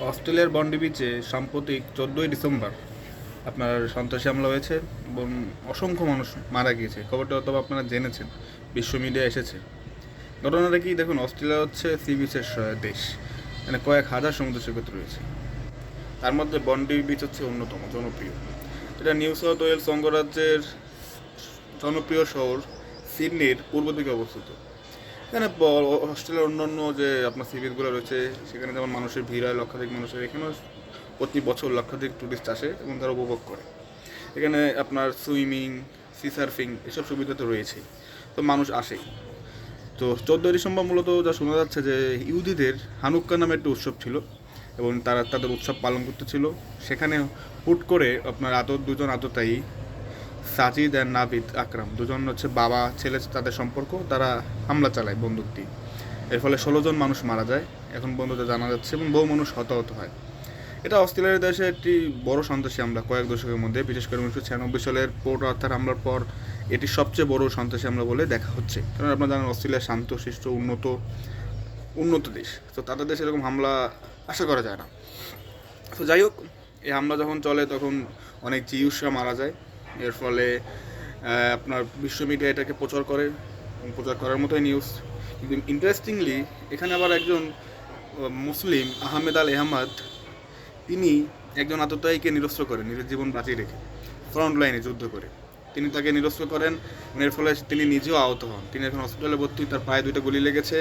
অস্ট্রেলিয়ার বন্ডি বিচে সাম্প্রতিক চোদ্দোই ডিসেম্বর আপনার সন্ত্রাসী হামলা হয়েছে এবং অসংখ্য মানুষ মারা গিয়েছে। খবরটা হয়তো আপনারা জেনেছেন। বিশ্ব মিডিয়া এসেছে। ঘটনাটা কি? দেখুন, অস্ট্রেলিয়া হচ্ছে সি বিচের দেশ। মানে কয়েক হাজার সমুদ্র সৈকত রয়েছে। তার মধ্যে বন্ডি বিচ হচ্ছে অন্যতম, জনপ্রিয়। এটা নিউ সাউথ ওয়েলস অঙ্গরাজ্যের জনপ্রিয় শহর সিডনির পূর্ব দিকে অবস্থিত। এখানে অস্ট্রেলিয়ার অন্যান্য যে আপনার সি বিচগুলো রয়েছে, সেখানে যেমন মানুষের ভিড় হয়, লক্ষাধিক মানুষের, এখানেও প্রতি বছর লক্ষাধিক টুরিস্ট আসে এবং তারা উপভোগ করে। এখানে আপনার সুইমিং সি সার্ফিং এসব সুবিধা তো রয়েছেই তো মানুষ আসেই তো চোদ্দোই ডিসেম্বর মূলত যা শোনা যাচ্ছে যে ইহুদিদের হানুক্কা নামে একটা উৎসব ছিল এবং তারা তাদের উৎসব পালন করতেছিল। সেখানে হুট করে আপনার আতর দুজন আততায়ী সাজিদ অ্যান্ড নাভিদ আকরাম। দুজন হচ্ছে বাবা, ছেলে, তাদের সম্পর্ক, তারা হামলা চালায় বন্দুক দিয়ে এর ফলে ষোলো জন মানুষ মারা যায়। এখন পর্যন্ত জানা যাচ্ছে এবং বহু মানুষ হতাহত হয়। এটা অস্ট্রেলিয়ার দেশে একটি বড় সন্ত্রাসী হামলা। কয়েক দশকের মধ্যে, বিশেষ করে উনিশশো ছিয়ানব্বই সালের পোর্ট আর্থার হামলার পর এটি সবচেয়ে বড় সন্ত্রাসী হামলা বলে দেখা হচ্ছে। কারণ আপনারা জানেন, অস্ট্রেলিয়া শান্ত, শিষ্ট, উন্নত উন্নত দেশ। তো তাদের দেশে এরকম হামলা আশা করা যায় না। তো যাই হোক, এই হামলা যখন চলে, তখন অনেক জিউসরা মারা যায়। এর ফলে আপনার বিশ্ব মিডিয়া এটাকে প্রচার করে প্রচার করার মতোই নিউজ কিন্তু ইন্টারেস্টিংলি এখানে আবার একজন মুসলিম, আহমেদ আল এহমদ, তিনি একজন আততায়ীকে নিরস্ত্র করেন, নিজের জীবন বাঁচিয়ে রেখে ফ্রন্ট লাইনে যুদ্ধ করে। তিনি তাকে নিরস্ত্র করেন এর ফলে তিনি নিজেও আহত হন। তিনি এখন হসপিটালে ভর্তি, তার পায়ে দুইটা গুলি লেগেছে,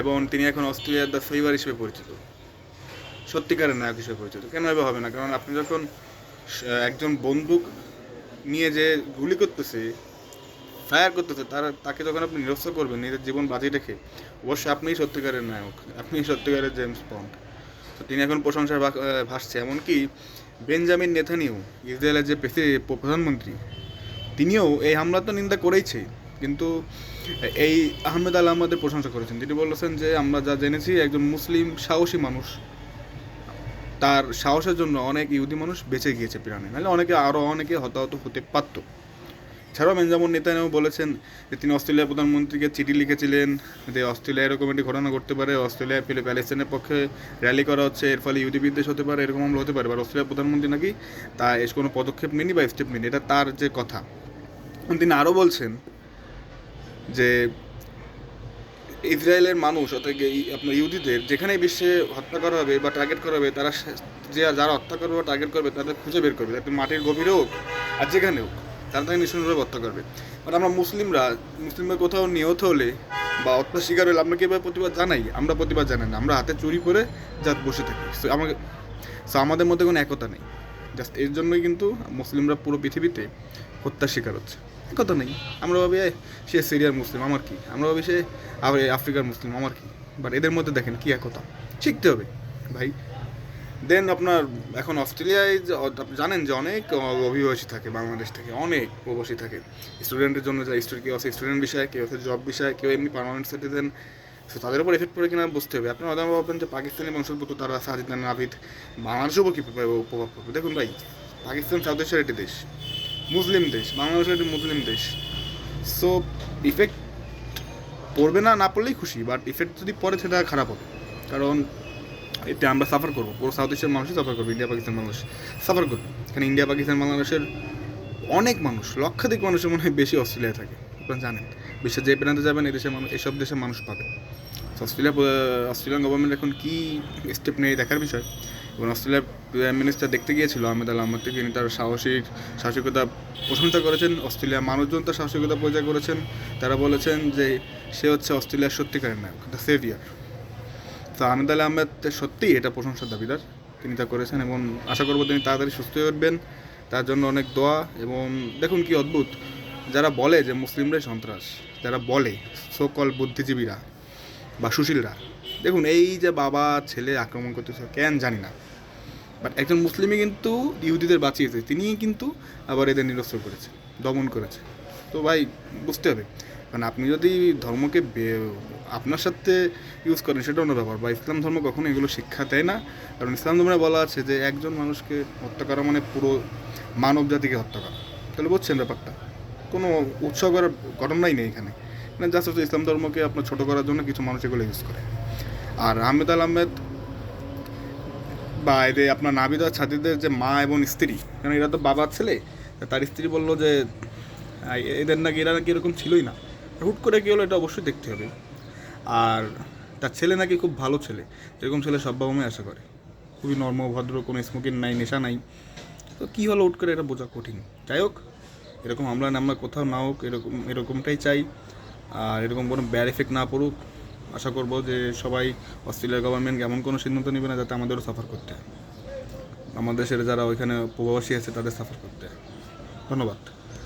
এবং তিনি এখন অস্ট্রেলিয়ার দ্য ফেভার হিসেবে পরিচিত। সত্যিকারের নায়ক হিসেবে পরিচিত। কেন এভাবে হবে না? কারণ আপনি যখন একজন বন্দুক নিয়ে যে গুলি করতেছে ফায়ার করতেছে, তারা, তাকে যখন আপনি নিরস্ত করবেন, নিজের জীবন বাজি রেখে, অবশ্যই আপনিই সত্যিকারের নায়ক আপনি সত্যিকারের জেমস বন্ড তো তিনি এখন প্রশংসার ভাসছে। এমনকি বেঞ্জামিন নেথানিও, ইসরায়েলের যে প্রধানমন্ত্রী, তিনিও এই হামলা তো নিন্দা করেইছে। কিন্তু এই আহমেদ আল আহমদের প্রশংসা করেছেন। তিনি বলেছেন যে, আমরা যা জেনেছি, একজন মুসলিম সাহসী মানুষ তার সাহসের জন্য অনেক ইহুদি মানুষ বেঁচে গিয়েছে প্রাণে নাহলে অনেকে আরও অনেকে হতাহত হতে পারত। এছাড়াও বেঞ্জামন নেতানিয়াহু বলেছেন যে তিনি অস্ট্রেলিয়ার প্রধানমন্ত্রীকে চিঠি লিখেছিলেন যে অস্ট্রেলিয়া এরকম একটি ঘটনা ঘটতে পারে অস্ট্রেলিয়া ফিলে প্যালেস্টাইনের পক্ষে র্যালি করা হচ্ছে, এর ফলে ইহুদি বিদ্বেষ হতে পারে, এরকম হামলা হতে পারে বা অস্ট্রেলিয়ার প্রধানমন্ত্রী নাকি তা এস কোনো পদক্ষেপ নেয়নি বা স্টেপ নেয়নি এটা তার যে কথা। তিনি আরও বলছেন যে ইসরায়েলের মানুষ, অর্থাৎ আপনার ইহুদিদের, যেখানেই বিশ্বে হত্যা করা হবে বা টার্গেট করা হবে, তারা যে যারা হত্যা করবে বা টার্গেট করবে, তাদের খুঁজে বের করবে। তাদের মাটির গভীরে হোক আর যেখানে হোক, তারা তাকে নিঃসন্দেহে হত্যা করবে। বাট আমরা মুসলিমরা মুসলিমরা কোথাও নিহত হলে বা হত্যা শিকার হলে আমরা কীভাবে প্রতিবাদ জানাই? আমরা প্রতিবাদ জানাই না। আমরা হাতে চুরি করে যাত বসে থাকি। সো আমাকে সো আমাদের মধ্যে কোনো একতা নেই। জাস্ট এর জন্যই কিন্তু মুসলিমরা পুরো পৃথিবীতে হত্যার শিকার হচ্ছে। একতা নেই। আমরা ভাবি "এ, সে সিরিয়ার মুসলিম আমার কি? আমরা ভাবি সে আবার আফ্রিকার মুসলিম আমার কি? বাট এদের মধ্যে দেখেন কী একতা। শিখতে হবে ভাই। দেন আপনার এখন অস্ট্রেলিয়ায় জানেন যে অনেক অভিবাসী থাকে বাংলাদেশ থেকে অনেক প্রবাসী থাকে। স্টুডেন্টের জন্য স্টুডেন্ট কেউ আছে স্টুডেন্ট বিষয়ে কেউ আছে জব বিষয়ে কেউ এমনি পার্মানেন্ট সিটিজেন তো তাদের উপর এফেক্ট পড়ে কিনা বুঝতে হবে। আপনি অদাম ভাববেন যে পাকিস্তানি বংশোদ্ভূত তারা সাজিদ নাভিদ বাংলাদেশের উপর কী প্রভাব পড়বে? দেখুন ভাই পাকিস্তান সাউথ এশিয়ার একটি দেশ। মুসলিম দেশ, বাংলাদেশের একটি মুসলিম দেশ। সো ইফেক্ট পড়বে না না পড়লেই খুশি বাট ইফেক্ট যদি পড়ে সেটা খারাপ হবে। কারণ এতে আমরা সাফার করব। পুরো সাউথ এশিয়ার মানুষই সাফার করবে ইন্ডিয়া পাকিস্তান বাংলাদেশ সাফার করবে। এখানে ইন্ডিয়া পাকিস্তান বাংলাদেশের অনেক মানুষ, লক্ষাধিক মানুষের মনে হয় বেশি অস্ট্রেলিয়ায় থাকে। আপনারা জানেন, বিশ্বের যে প্রান্তে যাবেন, এই দেশের মানুষ, এসব দেশের মানুষ পাবে। অস্ট্রেলিয়া, অস্ট্রেলিয়ান গভর্নমেন্ট এখন কী স্টেপ নেই দেখার বিষয়? এবং অস্ট্রেলিয়ার প্রাইম মিনিস্টার দেখতে গিয়েছিল আহমেদ আল আহমদ তিনি তার সাহসিক সাহসিকতা প্রশংসা করেছেন। অস্ট্রেলিয়ার মানুষজন তার সাহসিকতা পরিচয় করেছেন। তারা বলেছেন যে সে হচ্ছে অস্ট্রেলিয়ার সত্যিকারের নায়ক, দ্য সেভিয়ার। তো আহমেদ আল আহমেদ সত্যিই এটা প্রশংসার দাবিদার। তিনি তা করেছেন এবং আশা করব তিনি তাড়াতাড়ি সুস্থ হয়ে উঠবেন। তার জন্য অনেক দোয়া এবং দেখুন কি অদ্ভুত, যারা বলে যে মুসলিমরাই সন্ত্রাস, যারা বলে সকল বুদ্ধিজীবীরা বা সুশীলরা, দেখুন এই যে বাবা, ছেলে আক্রমণ করতেছে, কেন জানি না। বাট একজন মুসলিমই কিন্তু ইহুদিদের বাঁচিয়েছে, তিনিই কিন্তু আবার এদের নিরস্ত্র করেছে, দমন করেছে। তো ভাই, বুঝতে হবে। কারণ আপনি যদি ধর্মকে আপনার সাথে ইউজ করেন, সেটা অন্য ব্যাপার। বা ইসলাম ধর্ম কখনো এগুলো শিক্ষা দেয় না। কারণ ইসলাম ধর্মে বলা আছে যে একজন মানুষকে হত্যা করা মানে পুরো মানব জাতিকে হত্যা করা। তাহলে বুঝছেন ব্যাপারটা? কোনো উৎসব করার ঘটনাই নেই এখানে। মানে জাস্ট হচ্ছে ইসলাম ধর্মকে আপনার ছোটো করার জন্য কিছু মানুষ এগুলো ইউজ করে। আর আহমেদ আল আহমেদ বা এদের আপনার নাবিদ আর ছাত্রীদের যে মা এবং স্ত্রী কারণ এরা তো বাবার ছেলে? তার স্ত্রী বলল যে এদের নাকি, এরা নাকি এরকম ছিলই না। হুট করে কী হলো এটা অবশ্যই দেখতে হবে। আর তার ছেলে নাকি খুব ভালো ছেলে এরকম ছেলে সব বাবা আশা করে। খুবই নর্ম, ভদ্র, কোনো স্মোকিং নাই, নেশা নাই। তো কী হলো হুট করে এটা বোঝা কঠিন। যাই হোক, এরকম আমরা আমরা কোথাও না হোক, এরকম, এরকমটাই চাই। আর এরকম কোনো ব্যাড এফেক্ট না পড়ুক। আশা করব যে সবাই অস্ট্রেলিয়ার গভর্নমেন্ট এমন কোনো সিদ্ধান্ত নেবে না যাতে আমাদেরও সাফার করতে। আমাদের দেশের যারা ওইখানে প্রবাসী আছে তাদের সাফার করতে। ধন্যবাদ।